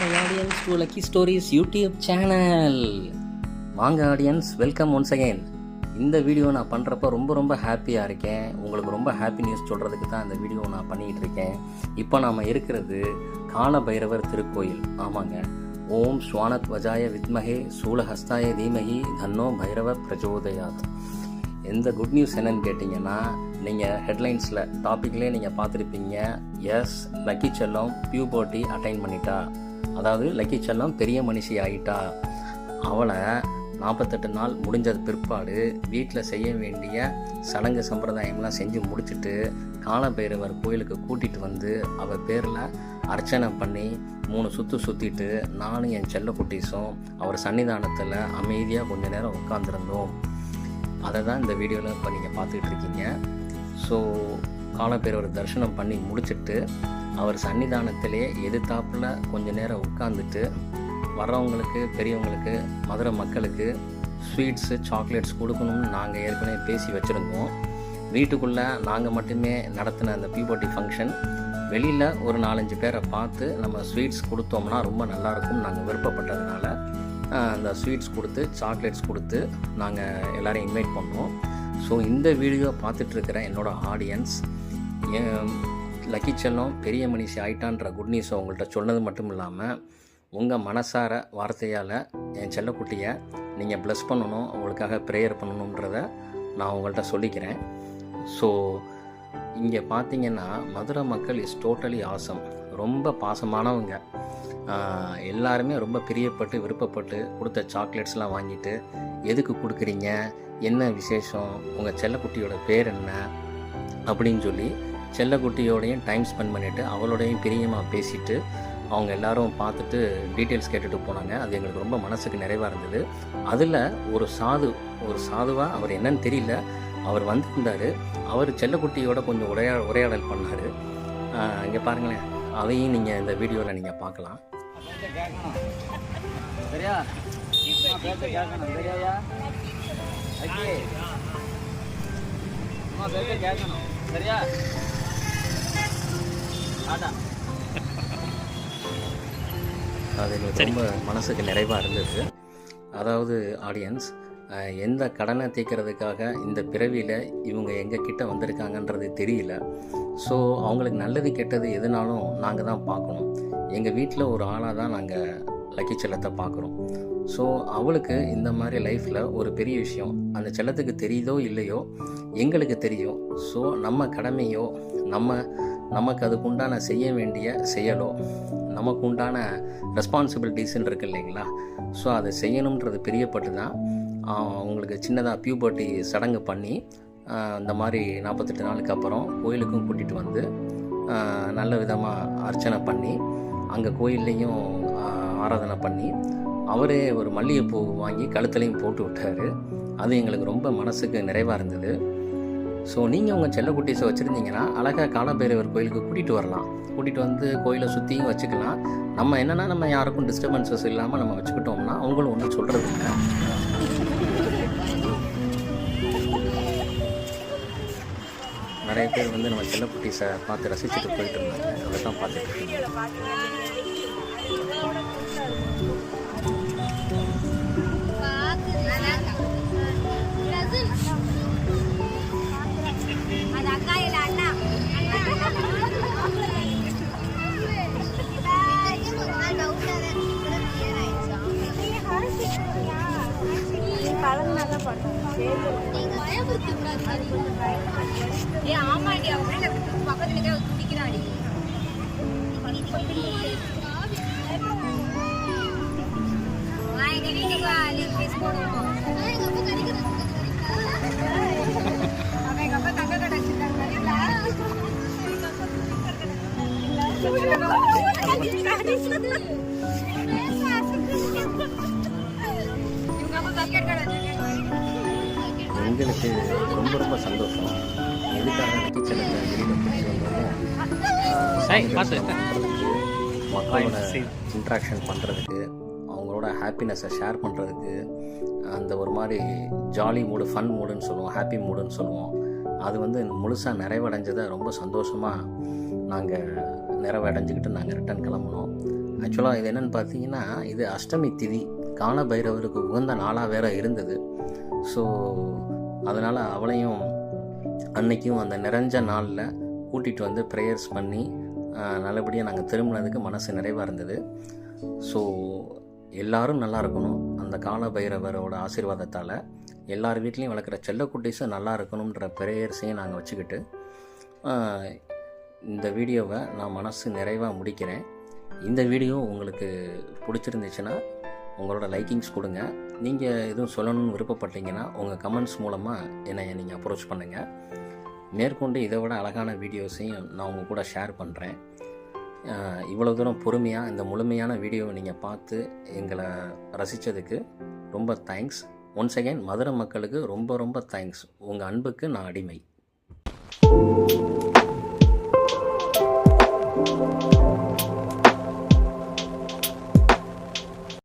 My audience to lucky stories YouTube channel வாங்க audience welcome once again இந்த video நான் பண்ணுறப்ப ரொம்ப ரொம்ப ஹாப்பியாக இருக்கேன். உங்களுக்கு ரொம்ப ஹாப்பி நியூஸ் சொல்கிறதுக்கு தான் இந்த வீடியோ நான் பண்ணிகிட்டு இருக்கேன். இப்போ நாம் இருக்கிறது கால பைரவர் திருக்கோயில். ஆமாங்க. ஓம் ஸ்வானத் வஜாய வித்மகே சூலஹஸ்தாய தீமகி தன்னோ பைரவ பிரஜோதயாத். எந்த குட் நியூஸ் என்னன்னு கேட்டிங்கன்னா நீங்கள் ஹெட்லைன்ஸில் டாப்பிக்லேயே நீங்கள் பார்த்துருப்பீங்க. எஸ் லக்கி செல்லம் பியூபர்ட்டி அட்டைன் பண்ணிட்டா. அதாவது லக்கி செல்லம் பெரிய மனுஷி ஆகிட்டா அவளை நாற்பத்தெட்டு நாள் முடிஞ்சது பிற்பாடு வீட்டில் செய்ய வேண்டிய சடங்கு சம்பிரதாயம்லாம் செஞ்சு முடிச்சுட்டு காலபைரவர் கோயிலுக்கு கூட்டிகிட்டு வந்து அவள் பேரில் அர்ச்சனை பண்ணி மூணு சுற்று சுற்றிட்டு நானும் என் செல்ல குட்டீஸும் அவர் சன்னிதானத்தில் அமைதியாக கொஞ்ச நேரம் உட்காந்துருந்தோம் அதை தான் இந்த வீடியோவில் இப்போ நீங்கள் பார்த்துக்கிட்டு இருக்கீங்க. ஸோ காலப்பேரவர் தரிசனம் பண்ணி முடிச்சிட்டு அவர் சன்னிதானத்திலே எதிர்த்தாப்புல கொஞ்ச நேரம் உட்காந்துட்டு வர்றவங்களுக்கு பெரியவங்களுக்கு மதுரை மக்களுக்கு ஸ்வீட்ஸு சாக்லேட்ஸ் கொடுக்கணும்னு நாங்கள் ஏற்கனவே பேசி வச்சுருந்தோம். வீட்டுக்குள்ளே நாங்கள் மட்டுமே நடத்தின அந்த பீபர்ட்டி ஃபங்க்ஷன் வெளியில் ஒரு நாலஞ்சு பேரை பார்த்து நம்ம ஸ்வீட்ஸ் கொடுத்தோம்னா ரொம்ப நல்லாயிருக்கும் நாங்கள் விருப்பப்பட்டதுனால அந்த ஸ்வீட்ஸ் கொடுத்து சாக்லேட்ஸ் கொடுத்து நாங்கள் எல்லோரையும் இன்வைட் பண்ணோம். ஸோ இந்த வீடியோ பார்த்துட்ருக்கிற என்னோடய ஆடியன்ஸ் லக்கி செல்லம் பெரிய மனுஷி ஆயிட்டான்ற குட் நியூஸை உங்கள்கிட்ட சொன்னது மட்டும் இல்லாமல் உங்கள் மனசார வார்த்தையால் என் செல்லக்குட்டியை நீங்கள் ப்ளஸ் பண்ணணும் அவங்களுக்காக ப்ரேயர் பண்ணணுன்றத நான் உங்கள்கிட்ட சொல்லிக்கிறேன். ஸோ இங்கே பார்த்தீங்கன்னா மதுரை மக்கள் இஸ் டோட்டலி ஆசம் ரொம்ப பாசமானவங்க. எல்லாருமே ரொம்ப பிரியப்பட்டு விருப்பப்பட்டு கொடுத்த சாக்லேட்ஸ்லாம் வாங்கிட்டு எதுக்கு கொடுக்குறீங்க? என்ன விசேஷம்? உங்கள் செல்லக்குட்டியோட பேர் என்ன? அப்படின்னு சொல்லி செல்லக்குட்டியோடையும் டைம் ஸ்பெண்ட் பண்ணிவிட்டு அவளோடையும் பிரியமாக பேசிட்டு அவங்க எல்லாரும் பார்த்துட்டு டீட்டெயில்ஸ் கேட்டுட்டு போனாங்க. அது எங்களுக்கு ரொம்ப மனசுக்கு நிறைவாக இருந்தது. அதில் ஒரு சாது ஒரு சாதுவாக அவர் என்னன்னு தெரியல. அவர் வந்திருந்தார். அவர் செல்லக்குட்டியோட கொஞ்சம் உரையா உரையாடல் பண்ணார். இங்கே பாருங்களேன். அதையும் நீங்கள் இந்த வீடியோவில் நீங்கள் பார்க்கலாம். சரியா? கேட்கணும் அம்மா பேச கேட்கணும். சரியா? அது எனக்கு ரொம்ப மனசுக்கு நிறைவாக இருந்தது. அதாவது ஆடியன்ஸ் எந்த கடனை தீர்க்கறதுக்காக இந்த பிறவியில் இவங்க எங்கள் கிட்ட வந்திருக்காங்கன்றது தெரியல. ஸோ அவங்களுக்கு நல்லது கெட்டது எதுனாலும் நாங்கள் தான் பார்க்கணும். எங்கள் வீட்டில் ஒரு ஆளாக தான் நாங்கள் லக்கி செல்லத்தை பார்க்குறோம். ஸோ அவளுக்கு இந்த மாதிரி லைஃப்பில் ஒரு பெரிய விஷயம் அந்த செல்லத்துக்கு தெரியுதோ இல்லையோ எங்களுக்கு தெரியும். ஸோ நம்ம கடமையோ நம்ம நமக்கு அதுக்கு உண்டான செய்ய வேண்டிய செயலோ நமக்கு உண்டான ரெஸ்பான்சிபிலிட்டிஸ்ன்னு இருக்கு இல்லைங்களா? ஸோ அதை செய்யணுன்றது பிரியப்பட்டு தான் அவங்களுக்கு சின்னதாக பியூபர்ட்டி சடங்கு பண்ணி இந்த மாதிரி நாற்பத்தெட்டு நாளுக்கு அப்புறம் கோயிலுக்கும் கூட்டிகிட்டு வந்து நல்ல விதமாக அர்ச்சனை பண்ணி அங்கே கோயில்லையும் ஆராதனை பண்ணி அவரே ஒரு மல்லிகைப்பூ வாங்கி கழுத்துலையும் போட்டு விட்டார். அது எங்களுக்கு ரொம்ப மனசுக்கு நிறைவாக இருந்தது. ஸோ நீங்கள் உங்கள் செல்லக்குட்டீஸை வச்சுருந்தீங்கன்னா அழகாக காலபைரவர் கோயிலுக்கு கூட்டிகிட்டு வரலாம். கூட்டிகிட்டு வந்து கோயிலை சுற்றியும் வச்சுக்கலாம். நம்ம என்னென்னா நம்ம யாருக்கும் டிஸ்டர்பன்சஸ் இல்லாமல் நம்ம வச்சுக்கிட்டோம்னா அவங்களும் ஒன்றும் சொல்கிறது இல்லை நிறைய பேர் வந்து நம்ம செல்லக்குட்டீஸை பார்த்து ரசிச்சுட்டு போயிட்டு இருந்தாங்க. அதை தான் பார்த்துட்டு ஏ ஆமாடி அவங்க பக்கத்துல இருக்க துடிக்கிறாடி எங்க வீட்டுக்கு வா லெக் பீஸ் போடுவோம் அவன் எங்க அப்பா தங்க கடை இவங்க அப்பா பக்கெட் கடை எங்களுக்கு ரொம்ப ரொம்ப சந்தோஷம். எதுக்காக செல்லத்தை வெளியில் மக்களோட இன்ட்ராக்ஷன் பண்ணுறதுக்கு அவங்களோட ஹாப்பினஸை ஷேர் பண்ணுறதுக்கு அந்த ஒரு மாதிரி ஜாலி மூடு ஃபன் மூடுன்னு சொல்லுவோம் ஹாப்பி மூடுன்னு சொல்லுவோம். அது வந்து முழுசாக நிறைவடைஞ்சதை ரொம்ப சந்தோஷமாக நாங்கள் நிறைவடைஞ்சுக்கிட்டு நாங்கள் ரிட்டர்ன் கிளம்புனோம். ஆக்சுவலாக இது என்னென்னு பார்த்தீங்கன்னா இது அஷ்டமி திதி. கால பைரவருக்கு உகந்த நாளாக வேற இருந்தது. ஸோ அதனால் அவளையும் அன்னைக்கும் அந்த நிறைஞ்ச நாளில் கூட்டிகிட்டு வந்து ப்ரேயர்ஸ் பண்ணி நல்லபடியாக நாங்கள் திரும்பினதுக்கு மனசு நிறைவாக இருந்தது. ஸோ எல்லாரும் நல்லா இருக்கணும். அந்த கால பைரவரோட ஆசீர்வாதத்தால் எல்லார் வீட்லேயும் வளர்க்குற செல்லக்குட்டீஸும் நல்லா இருக்கணுன்ற ப்ரேயர்ஸையும் நாங்கள் வச்சுக்கிட்டு இந்த வீடியோவை நான் மனசு நிறைவாக முடிக்கிறேன். இந்த வீடியோ உங்களுக்கு பிடிச்சிருந்துச்சுன்னா உங்களோட லைக்கிங்ஸ் கொடுங்க. நீங்கள் எதுவும் சொல்லணும்னு விருப்பப்பட்டீங்கன்னா உங்கள் கமெண்ட்ஸ் மூலமாக என்னை நீங்கள் அப்ரோச் பண்ணுங்கள் மேற்கொண்டு இதை விட அழகான வீடியோஸையும் நான் உங்கள் கூட ஷேர் பண்ணுறேன் இவ்வளோ தூரம் பொறுமையாக இந்த முழுமையான வீடியோவை நீங்கள் பார்த்து எங்களை ரசித்ததுக்கு ரொம்ப தேங்க்ஸ் ஒன்ஸ் அகைன் மதுரை மக்களுக்கு ரொம்ப ரொம்ப தேங்க்ஸ் உங்கள் அன்புக்கு நான் அடிமை.